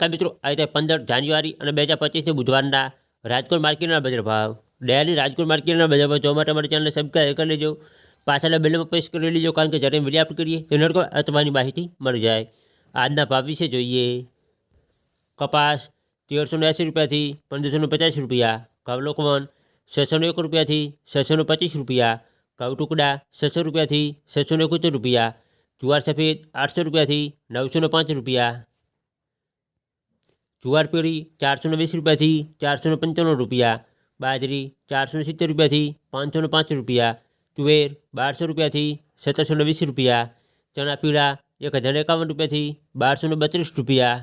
નમસ્કાર મિત્રો આજે પંદર જાન્યુઆરી અને બે હજાર પચીસની બુધવારના રાજકોટ માર્કેટના બજાર ભાવ ડેલી રાજકોટ માર્કેટના બજાર ભાવ જોવા માટે અમારી ચેનલને સબસ્ક્રાઈબ કરી લેજો પાછળના બેલમાં પ્રેસ કરી લેજો કારણ કે જ્યારે વિડીયો અપલોડ કરીએ તો નડકો તમારી માહિતી મળી જાય આજના ભાવ વિશે જોઈએ કપાસ તેરસો ને એંસી રૂપિયાથી પંદરસો ને પચાસ રૂપિયા કવલોકવન છસો ને એક રૂપિયાથી છસો ને પચીસ રૂપિયા ઘઉં ટુકડા છસો રૂપિયાથી છસો ને એકોતેર રૂપિયા જુવાર સફેદ આઠસો રૂપિયાથી નવસો ને પાંચ રૂપિયા જુવાર પેઢી ચારસો ને વીસ રૂપિયાથી ચારસો ને પંચાણું રૂપિયા બાજરી ચારસો ને સિત્તેર રૂપિયાથી પાંચસો ને પાંચ રૂપિયા તુવેર બારસો રૂપિયાથી સત્તરસો ને વીસ રૂપિયા ચણા પીળા એક હજાર એકાવન રૂપિયાથી બારસો ને બત્રીસ રૂપિયા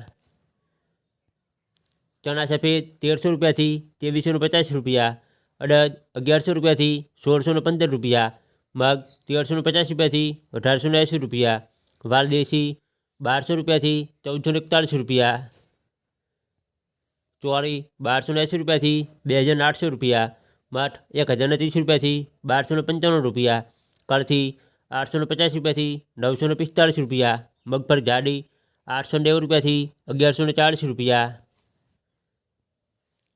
ચણા સફેદ તેરસો રૂપિયાથી ત્રેવીસો ને પચાસ રૂપિયા અડદ અગિયારસો રૂપિયાથી સોળસો ને પંદર રૂપિયા મગ તેરસો ને પચાસ રૂપિયાથી અઢારસો ને એંસી રૂપિયા વાલદેશી બારસો રૂપિયાથી ચૌદસો ને એકતાળીસ રૂપિયા ચોળી બારસો ને એંસી રૂપિયાથી બે હજાર આઠસો રૂપિયા મઠ એક હજાર ને ત્રીસ રૂપિયાથી બારસો ને પંચાણું રૂપિયા કળથી આઠસો ને પચાસ રૂપિયાથી નવસો ને પિસ્તાળીસ રૂપિયા મગફળી જાડી આઠસો ને નેવું રૂપિયાથી અગિયારસો ને ચાળીસ રૂપિયા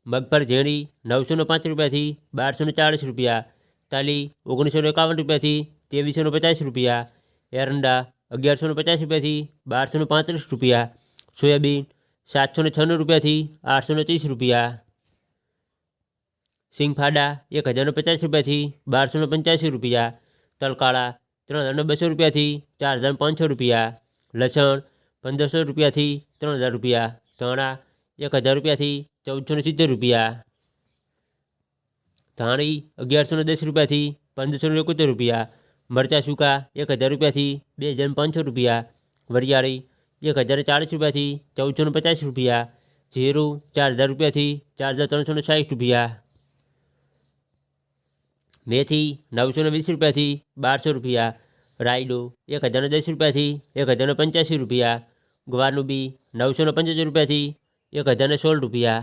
મગફળી ઝીણી નવસો ને પાંચ રૂપિયાથી બારસો ને ચાળીસ રૂપિયા તાલી ઓગણીસો ને એકાવન રૂપિયાથી ત્રેવીસો ને પચાસ રૂપિયા એરંડા અગિયારસો ને પચાસ રૂપિયાથી બારસો ને પાંત્રીસ રૂપિયા સોયાબીન સાતસો ને છન્નું રૂપિયાથી આઠસો ને ત્રીસ રૂપિયા સિંગફાડા એક હજાર ને પચાસ રૂપિયાથી બારસો ને પંચ્યાસી રૂપિયા તલકાળા ત્રણ હજાર ને બસો રૂપિયાથી ચાર હજાર પાંચસો રૂપિયા લસણ પંદરસો રૂપિયાથી ત્રણ હજાર રૂપિયા ધાણા એક હજાર રૂપિયાથી ચૌદસો ને સિત્તેર રૂપિયા ધાણી અગિયારસો ને દસ રૂપિયાથી પંદરસો ને એકોતેર રૂપિયા મરચાં સૂકા એક હજાર રૂપિયાથી બે હજાર ને પાંચસો રૂપિયા વરિયાળી એક હજાર ચાળીસ રૂપિયાથી ચૌદસો ને પચાસ રૂપિયા, જીરું ચાર હજાર રૂપિયાથી ચાર હજાર ત્રણસો ને સાઠ રૂપિયા. મેથી નવસો ને વીસ રૂપિયાથી બારસો રૂપિયા, રાયડો એક હજાર ને દસ રૂપિયાથી એક હજાર ને પંચ્યાસી રૂપિયા, ગુવારનું બી નવસો ને પંચોતેર રૂપિયાથી એક હજાર ને સોળ રૂપિયા.